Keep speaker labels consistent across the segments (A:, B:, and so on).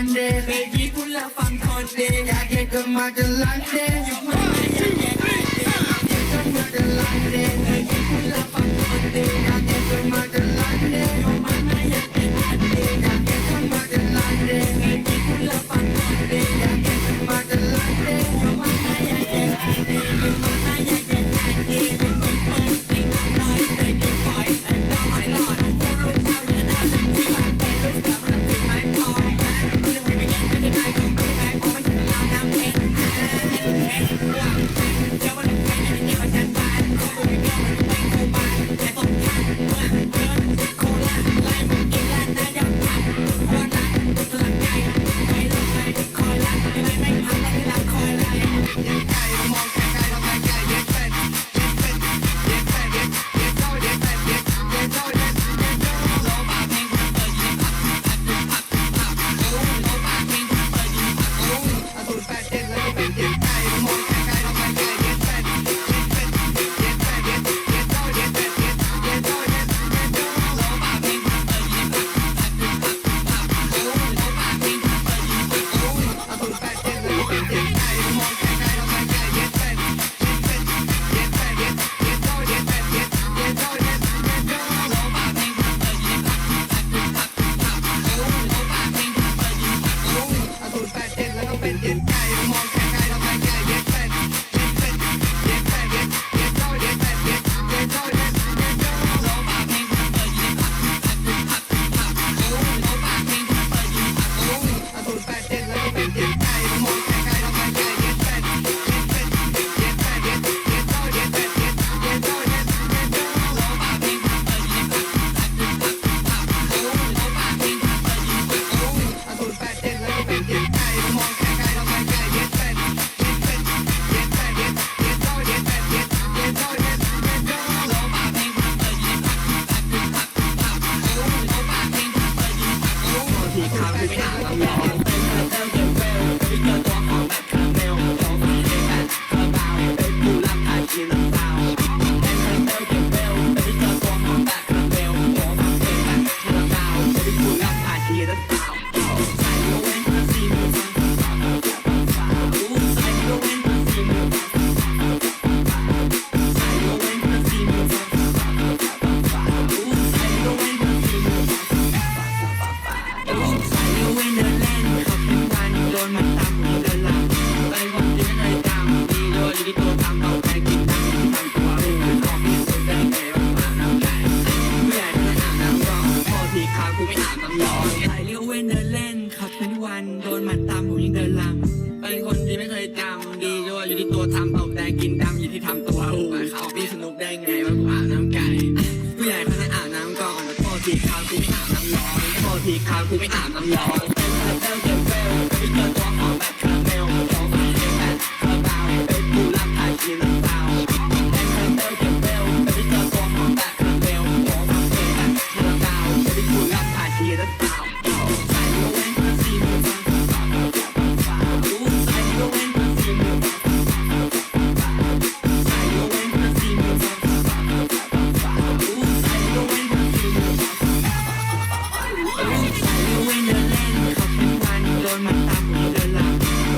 A: มันเดย์ baby กูละ
B: ฟังคนเด
A: ย์
B: อยากเห็
A: นก็มาจะลันเด
B: ย์อยู่มาอยากเห็นก็มา
A: จะลันเดย์ baby กูละ
B: ฟังคนเดย์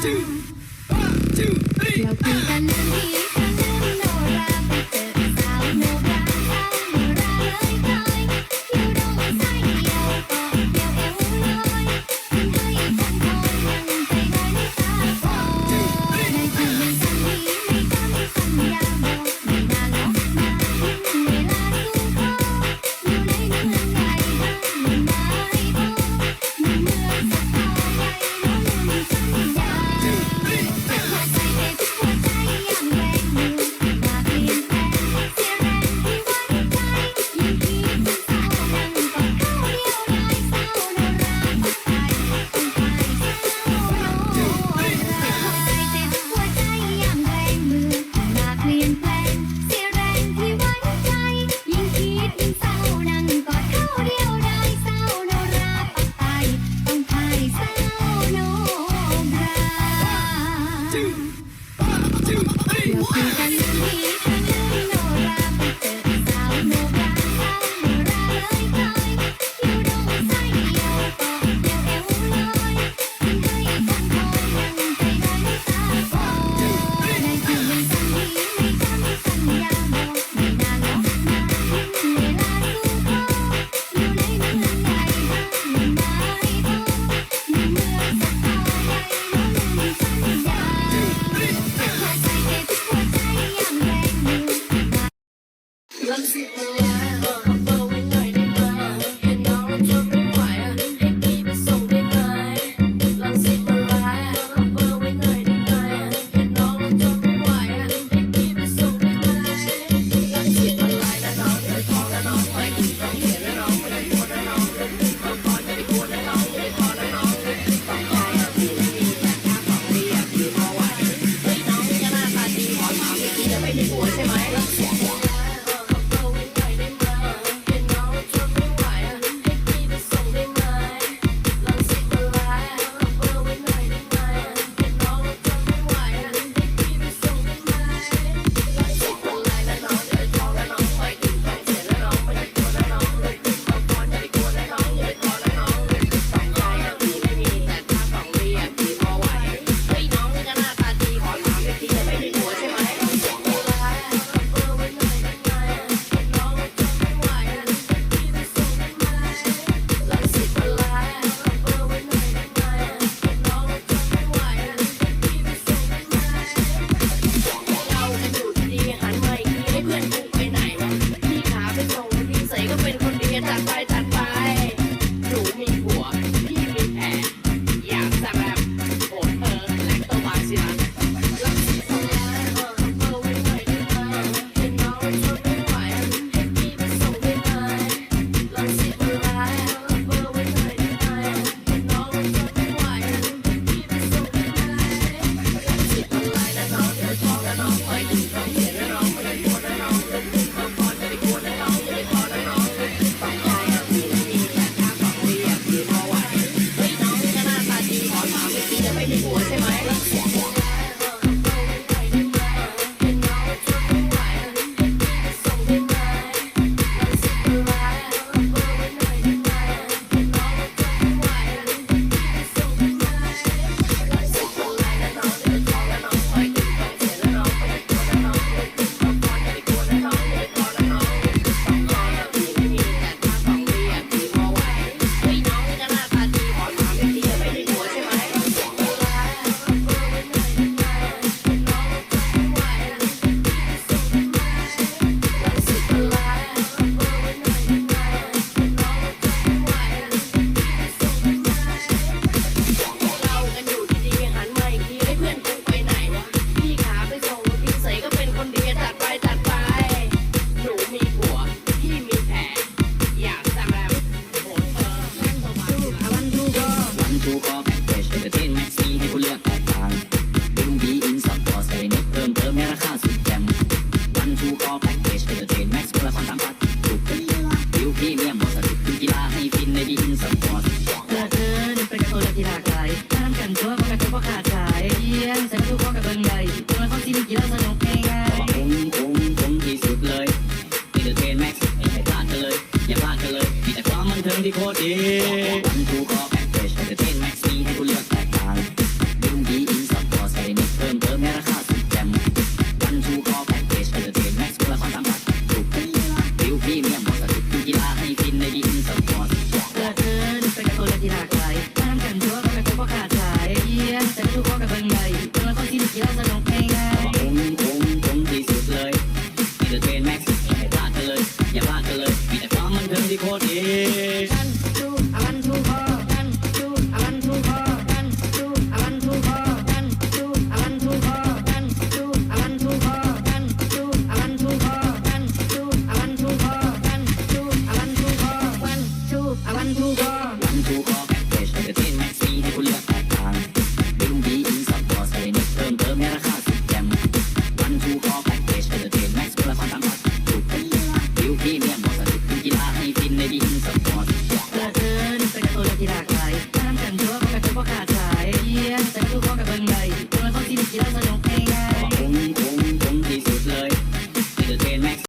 B: เราคุ ตัวกที่หลากหลายถ้าทำกันตัวประกันตัขาดสายเยี่ยมใส่ทุกข้อกับเบิ้
C: งใหญ่ตัวละครที่มีกีฬาสนุกง่าย
D: ๆคุ้มคุ้มคุ้มที่สุด
E: เลยนี่
F: เดอะ
E: เทนแม็กซ์อย่าพลาดกันเลย อย่าพลาดกันเลย มีแต่ความบันเทิงที่โคตรดีวันทูคอ